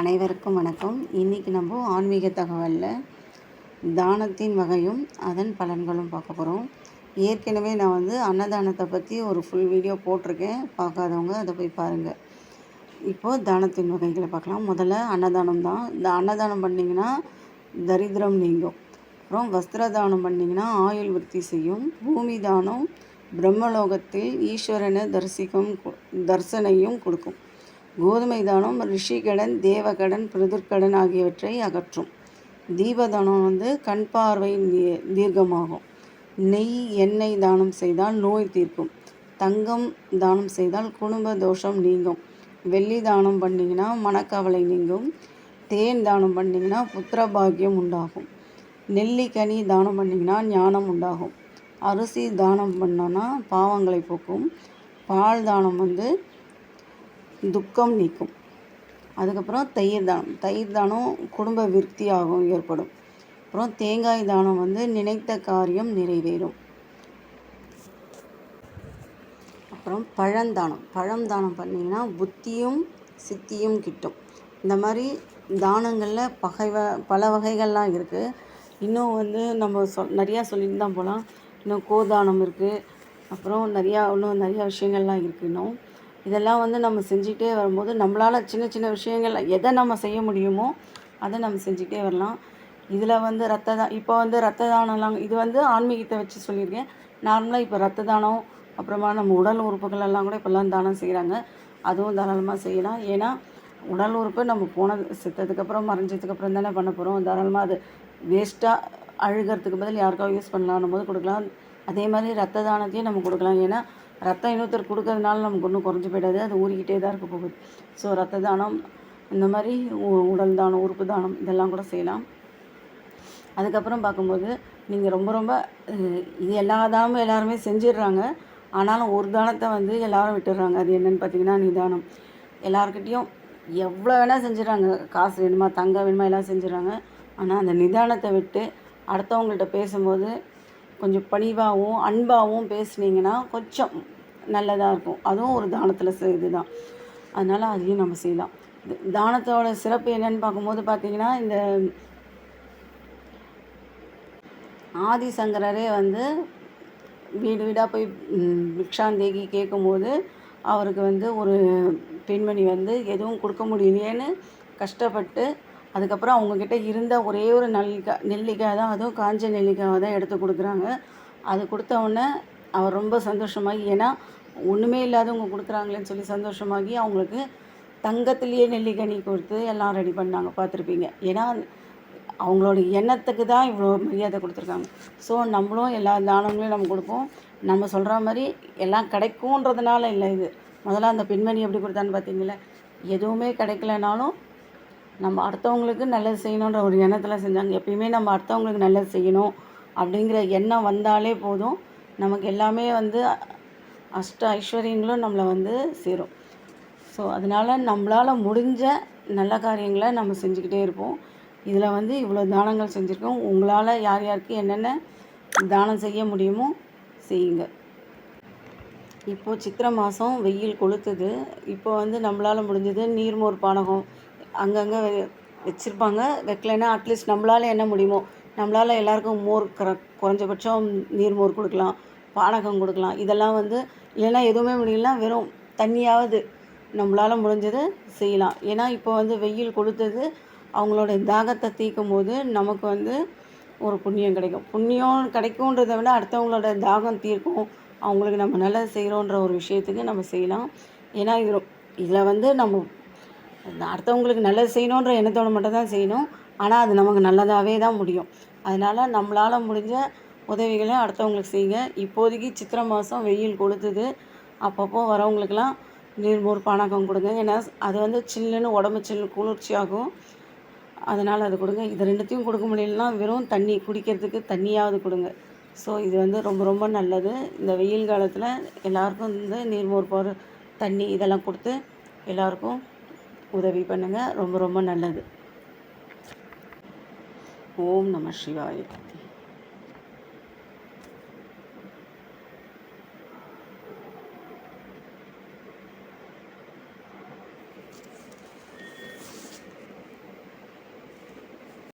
அனைவருக்கும் வணக்கம். இன்றைக்கி நம்ம ஆன்மீக தகவலில் தானத்தின் வகையும் அதன் பலன்களும் பார்க்க போகிறோம் ஏற்கனவே நான் வந்து அன்னதானத்தை பற்றி ஒரு ஃபுல் வீடியோ போட்டிருக்கேன். பார்க்காதவங்க அதை போய் பாருங்கள் இப்போது தானத்தின் வகைகளை பார்க்கலாம். முதல்ல அன்னதானம் தான். இந்த அன்னதானம் பண்ணிங்கன்னா தரித்திரம் நீங்கும். அப்புறம் வஸ்திர தானம் பண்ணிங்கன்னா ஆயுள் விருத்தி செய்யும். பூமி தானம் பிரம்மலோகத்தில் ஈஸ்வரனை தரிசிக்கும் தரிசனையும் கொடுக்கும். கோதுமை தானம் ரிஷிகடன் தேவகடன் பிருதுர்கடன் ஆகியவற்றை அகற்றும். தீபதானம் வந்து கண் பார்வை தீர்க்கமாகும். நெய் எண்ணெய் தானம் செய்தால் நோய் தீர்க்கும். தங்கம் தானம் செய்தால் குடும்ப தோஷம் நீங்கும். வெள்ளி தானம் பண்ணிங்கன்னா மனக்கவலை நீங்கும். தேன் தானம் பண்ணிங்கன்னா புத்திரபாகியம் உண்டாகும். நெல்லிக்கனி தானம் பண்ணிங்கன்னா ஞானம் உண்டாகும். அரிசி தானம் பண்ணோன்னா பாவங்களை போக்கும். பால் தானம் வந்து துக்கம் நீக்கும். அதுக்கப்புறம் தயிர் தானம். தயிர் தானம் குடும்ப விருத்தியாகவும் ஏற்படும். அப்புறம் தேங்காய் தானம் வந்து நினைத்த காரியம் நிறைவேறும். அப்புறம் பழந்தானம் பழம் தானம் பண்ணிங்கன்னா புத்தியும் சித்தியும் கிட்டும். இந்த மாதிரி தானங்களில் பகை வ பல வகைகள்லாம் இருக்குது இன்னும் வந்து நம்ம சொல் நிறையா சொல்லிட்டு தான் போகலாம் இன்னும் கோதானம் இருக்குது அப்புறம் நிறையா இன்னும் நிறையா விஷயங்கள்லாம் இருக்குது இன்னும். இதெல்லாம் வந்து நம்ம செஞ்சுக்கிட்டே வரும்போது நம்மளால் சின்ன சின்ன விஷயங்கள் எதை நம்ம செய்ய முடியுமோ அதை நம்ம செஞ்சுக்கிட்டே வரலாம். இதில் வந்து ரத்த தான் இப்போ வந்து ரத்த தானம்லாம் இது வந்து ஆன்மீகத்தை வச்சு சொல்லியிருக்கேன். நார்மலாக இப்போ ரத்த தானம் அப்புறமா நம்ம உடல் உறுப்புகள் எல்லாம் கூட இப்போல்லாம் தானம் செய்கிறாங்க அதுவும் தாராளமாக செய்யலாம். ஏன்னா உடல் உறுப்பு நம்ம போனது செத்ததுக்கப்புறம் மறைஞ்சதுக்கப்புறம் தானே பண்ண போகிறோம் தாராளமாக அது வேஸ்ட்டாக அழுகிறதுக்கு பதில் யாருக்காவது யூஸ் பண்ணலான்னும் போது கொடுக்கலாம். அதே மாதிரி ரத்த தானத்தையும் நம்ம கொடுக்கலாம். ஏன்னா ரத்தம் இன்னொருத்தர் கொடுக்கறதுனால நமக்கு ஒன்றும் குறைஞ்சி போயிடாது. அது ஊறிக்கிட்டே தான் இருக்க போகுது. ஸோ ரத்த தானம் இந்த மாதிரி உடல் தானம் உறுப்பு தானம் இதெல்லாம் கூட செய்யலாம். அதுக்கப்புறம் பார்க்கும்போது நீங்கள் ரொம்ப ரொம்ப இது எல்லா தானமும் எல்லாருமே செஞ்சிடுறாங்க. ஆனாலும் ஒரு தானத்தை வந்து எல்லோரும் விட்டுடுறாங்க. அது என்னென்னு பார்த்தீங்கன்னா நிதானம். எல்லாருக்கிட்டேயும் எவ்வளோ வேணால் செஞ்சிடறாங்க. காசு வேணுமா தங்கம் வேணுமா எல்லாம் செஞ்சிடறாங்க. ஆனால் அந்த நிதானத்தை விட்டு அடுத்தவங்கள்ட்ட பேசும்போது கொஞ்சம் பணிவாகவும் அன்பாகவும் பேசுனீங்கன்னா கொஞ்சம் நல்லதாக இருக்கும். அதுவும் ஒரு தானத்தில் இது தான் அதனால் அதையும் நம்ம செய்யலாம். தானத்தோட சிறப்பு என்னன்னு பார்க்கும்போது பார்த்திங்கன்னா இந்த ஆதிசங்கரரே வந்து வீடு வீடாக போய் பிக்ஷாந்தேகி கேட்கும்போது அவருக்கு வந்து ஒரு பெண்மணி வந்து எதுவும் கொடுக்க முடியலையேன்னு கஷ்டப்பட்டு அதுக்கப்புறம் அவங்கக்கிட்ட இருந்த ஒரே ஒரு நெல்லிக்காய் நெல்லிக்காய் தான் அதுவும் காஞ்ச நெல்லிக்காவை தான் எடுத்து கொடுக்குறாங்க. அது கொடுத்தவுடனே அவர் ரொம்ப சந்தோஷமாகி ஏன்னா ஒன்றுமே இல்லாதவங்க கொடுக்குறாங்களேன்னு சொல்லி சந்தோஷமாகி அவங்களுக்கு தங்கத்துலேயே நெல்லிக்கனி கொடுத்து எல்லாம் ரெடி பண்ணாங்க பார்த்துருப்பீங்க. ஏன்னா அவங்களோட எண்ணத்துக்கு தான் இவ்வளோ மரியாதை கொடுத்துருக்காங்க. ஸோ நம்மளும் எல்லா தானங்களையும் நம்ம கொடுப்போம். நம்ம சொல்கிற மாதிரி எல்லாம் கிடைக்கும்ன்றதுனால இல்லை இது. முதல்ல அந்த பெண்மணி எப்படி கொடுத்தான்னு பார்த்தீங்களா எதுவுமே கிடைக்கலனாலும் நம்ம அடுத்தவங்களுக்கு நல்லது செய்யணுன்ற ஒரு எண்ணத்தில் செஞ்சாங்க. எப்பயுமே நம்ம அடுத்தவங்களுக்கு நல்லது செய்யணும் அப்படிங்கிற எண்ணம் வந்தாலே போதும். நமக்கு எல்லாமே வந்து அஷ்ட ஐஸ்வர்யங்களும் நம்மளை வந்து சேரும். ஸோ அதனால் நம்மளால் முடிஞ்ச நல்ல காரியங்களை நம்ம செஞ்சுக்கிட்டே இருப்போம். இதில் வந்து இவ்வளோ தானங்கள் செஞ்சுருக்கோம். உங்களால் யார் யாருக்கு என்னென்ன தானம் செய்ய முடியுமோ செய்யுங்க. இப்போது சித்திரை மாதம் வெயில் கொளுத்துது. இப்போ வந்து நம்மளால் முடிஞ்சது நீர்மோர் பானகம் அங்கங்கே வச்சுருப்பாங்க. வைக்கலைன்னா அட்லீஸ்ட் நம்மளால் என்ன முடியுமோ நம்மளால் எல்லாருக்கும் மோர் கர குறைஞ்சபட்சம் நீர் மோர் கொடுக்கலாம் பானகம் கொடுக்கலாம். இதெல்லாம் வந்து இல்லைன்னா எதுவுமே முடியலனா வெறும் தண்ணியாவது நம்மளால் முடிஞ்சதை செய்யலாம். ஏன்னா இப்போ வந்து வெயில் கொடுத்தது அவங்களோட தாகத்தை தீர்க்கும் போது நமக்கு வந்து ஒரு புண்ணியம் கிடைக்கும். புண்ணியம் கிடைக்கும்ன்றதை விட அடுத்தவங்களோட தாகம் தீர்க்கும். அவங்களுக்கு நம்ம நல்லது செய்கிறோன்ற ஒரு விஷயத்துக்கு நம்ம செய்யலாம். ஏன்னா இது இதில் வந்து நம்ம அடுத்தவங்களுக்கு நல்லது செய்யணுன்ற எண்ணத்தோடு மட்டும் தான் செய்யணும். ஆனால் அது நமக்கு நல்லதாகவே தான் முடியும். அதனால் நம்மளால் முடிஞ்ச உதவிகளை அடுத்தவங்களுக்கு செய்யுங்க. இப்போதைக்கு சித்திரை மாதம் வெயில் கொளுத்துது. அப்பப்போ வரவங்களுக்கெல்லாம் நீர்மோர் பானகம் கொடுங்க. ஏன்னா அது வந்து சில்லுன்னு உடம்பு சில்லு குளிர்ச்சியாகும். அதனால் அது கொடுங்க. இது ரெண்டுத்தையும் கொடுக்க முடியலன்னா வெறும் தண்ணி குடிக்கிறதுக்கு தண்ணியாவது கொடுங்க. ஸோ இது வந்து ரொம்ப ரொம்ப நல்லது. இந்த வெயில் காலத்தில் எல்லாருக்கும் வந்து நீர்மோர் போகிற தண்ணி இதெல்லாம் கொடுத்து எல்லாருக்கும் உதவி பண்ணுங்கள் ரொம்ப ரொம்ப நல்லது. ஓம் நம சிவாய.